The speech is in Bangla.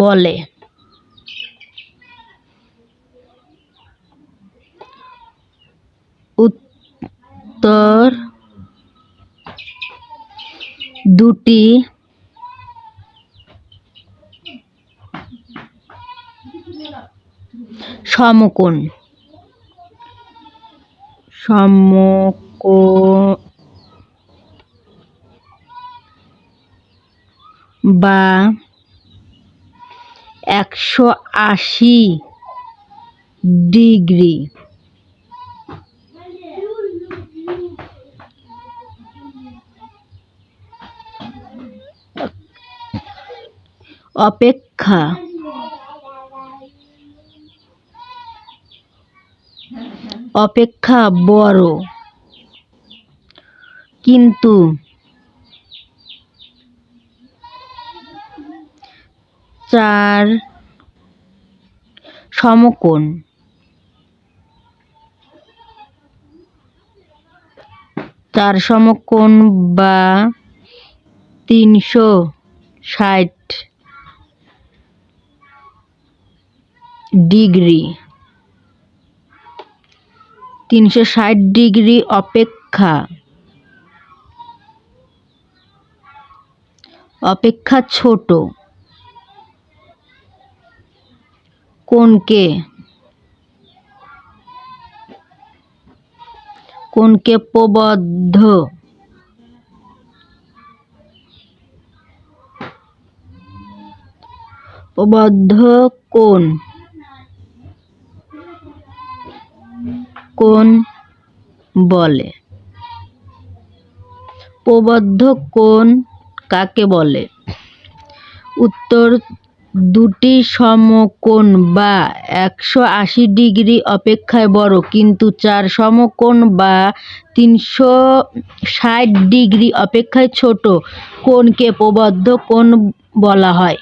বলে। উত্তর দুটি। সমকোণ। সমকোণ বা একশো আশি ডিগ্রি। অপেক্ষা। অপেক্ষা বড়। কিন্তু চার সমকোণ। চার সমকোণ বা তিনশো ষাট ডিগ্রি। তিনশো ষাট ডিগ্রি অপেক্ষা। অপেক্ষা ছোট। কোনকে কোনকে প্রবদ্ধ? প্রবদ্ধ কোন? কোন বলে? প্রবদ্ধ কোন কাকে বলে? উত্তর দুটি সমকোণ বা একশো আশি ডিগ্রি অপেক্ষায় বড়, কিন্তু চার সমকোণ বা তিনশো ষাট ডিগ্রি অপেক্ষায় ছোট কোণকে প্রবদ্ধ কোণ বলা হয়।